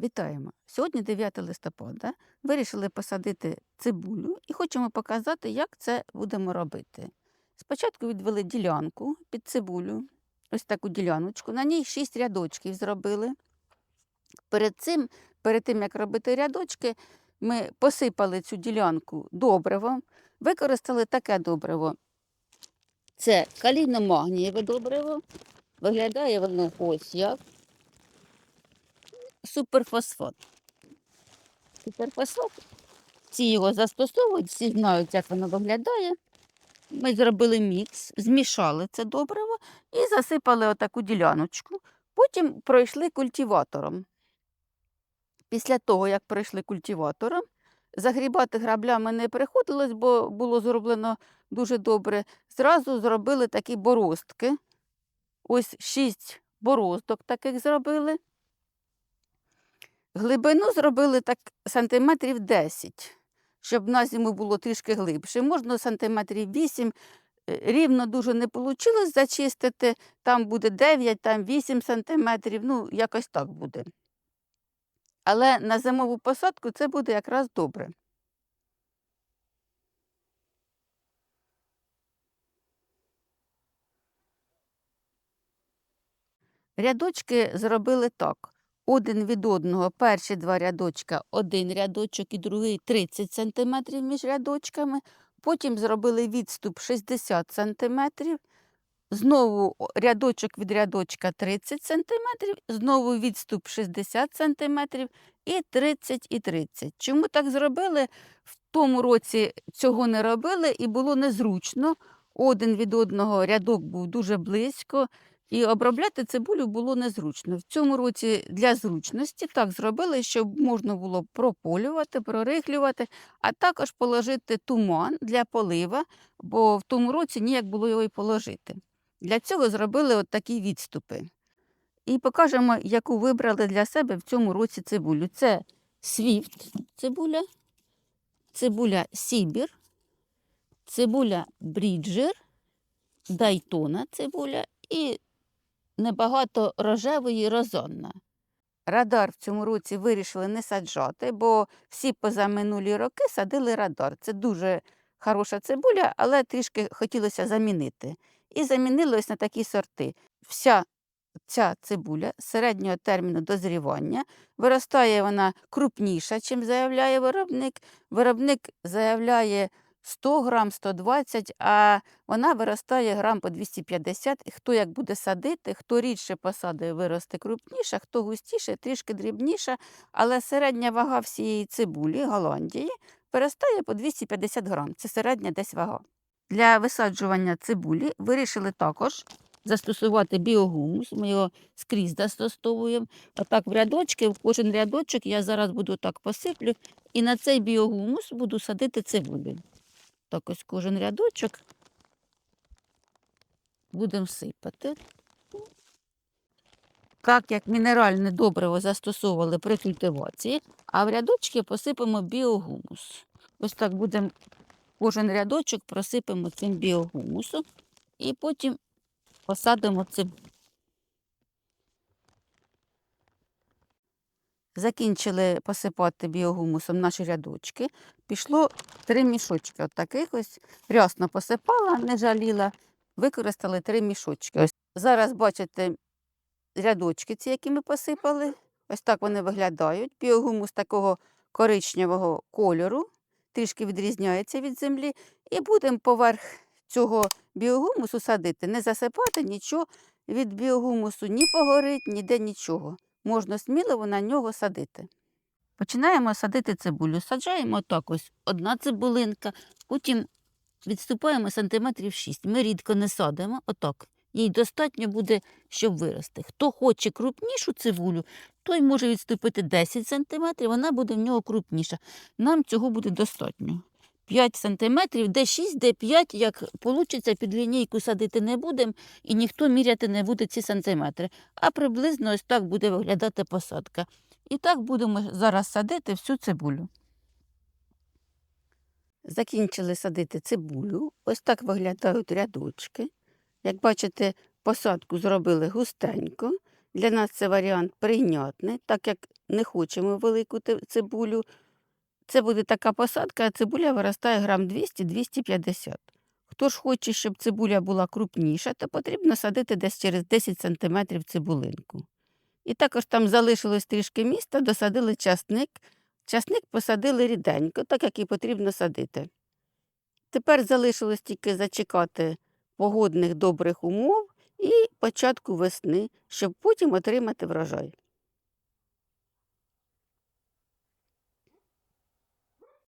Вітаємо! Сьогодні 9 листопада. Вирішили посадити цибулю і хочемо показати, як це будемо робити. Спочатку відвели ділянку під цибулю, ось таку діляночку. На ній 6 рядочків зробили. Перед цим, перед тим, як робити рядочки, ми посипали цю ділянку добривом, використали таке добриво. Це калійно-магнієве добриво. Виглядає воно ось як суперфосфат. Суперфосфат. Всі його застосовують, всі знають, як воно виглядає. Ми зробили мікс, змішали це добриво і засипали отаку діляночку. Потім пройшли культиватором. Після того, як пройшли культиватором, загрібати граблями не приходилось, бо було зроблено дуже добре. Зразу зробили такі бороздки. Ось шість бороздок таких зробили. Глибину зробили так сантиметрів 10, щоб на зиму було трішки глибше. Можна сантиметрів 8. Е, Рівно дуже не вийшло зачистити. Там буде 9, там 8 сантиметрів, ну, якось так буде. Але на зимову посадку це буде якраз добре. Рядочки зробили так. Один від одного, перші два рядочка, один рядочок і другий 30 см між рядочками. Потім зробили відступ 60 см. Знову рядочок від рядочка 30 см, знову відступ 60 см і 30 і 30. Чому так зробили? В тому році цього не робили і було незручно. Один від одного рядок був дуже близько, і обробляти цибулю було незручно. В цьому році для зручності так зробили, щоб можна було прополювати, прорихлювати, а також положити туман для полива, бо в тому році ніяк було його й положити. Для цього зробили от такі відступи. І покажемо, яку вибрали для себе в цьому році цибулю. Це свіфт цибуля, цибуля Сібір, цибуля Бріджер, Дайтона цибуля і небагато рожевої розонна. Радар в цьому році вирішили не саджати, бо всі позаминулі роки садили радар. Це дуже хороша цибуля, але трішки хотілося замінити. І замінили ось на такі сорти. Вся ця цибуля середнього терміну дозрівання. Виростає вона крупніша, чим заявляє виробник. Виробник заявляє 100 грам, 120, а вона виростає грам по 250. І хто як буде садити, хто рідше посадить, виросте крупніша, хто густіше, трішки дрібніша. Але середня вага всієї цибулі Голландії виростає по 250 грам. Це середня десь вага. Для висаджування цибулі вирішили також застосувати біогумус. Ми його скрізь застосовуємо. Отак в рядочки, в кожен рядочок я зараз буду так посиплю. І на цей біогумус буду садити цибулю. Так ось кожен рядочок будемо сипати. Так як мінеральне добриво застосовували при культивації, а в рядочки посипемо біогумус. Ось так будемо кожен рядочок просипемо цим біогумусом і потім посадимо цибулю. Закінчили посипати біогумусом наші рядочки. Пішло три мішочки. От таких ось рясно посипала, не жаліла. Використали три мішочки. Ось зараз бачите рядочки, ці, які ми посипали. Ось так вони виглядають. Біогумус такого коричневого кольору, трішки відрізняється від землі. І будемо поверх цього біогумусу садити, не засипати нічого від біогумусу, ні погорить, ніде нічого можна сміливо на нього садити. Починаємо садити цибулю. Саджаємо так ось одна цибулинка, потім відступаємо сантиметрів 6. Ми рідко не садимо, отак. Їй достатньо буде, щоб вирости. Хто хоче крупнішу цибулю, той може відступити 10 сантиметрів, вона буде в нього крупніша. Нам цього буде достатньо. 5 сантиметрів, де 6, де 5, як вийде, під лінійку садити не будемо, і ніхто міряти не буде ці сантиметри. А приблизно ось так буде виглядати посадка. І так будемо зараз садити всю цибулю. Закінчили садити цибулю. Ось так виглядають рядочки. Як бачите, посадку зробили густенько. Для нас це варіант прийнятний, так як не хочемо велику цибулю. Це буде така посадка, а цибуля виростає грам 200-250. Хто ж хоче, щоб цибуля була крупніша, то потрібно садити десь через 10 см цибулинку. І також там залишилось трішки міста, досадили часник. Часник посадили ріденько, так як і потрібно садити. Тепер залишилось тільки зачекати погодних добрих умов і початку весни, щоб потім отримати врожай.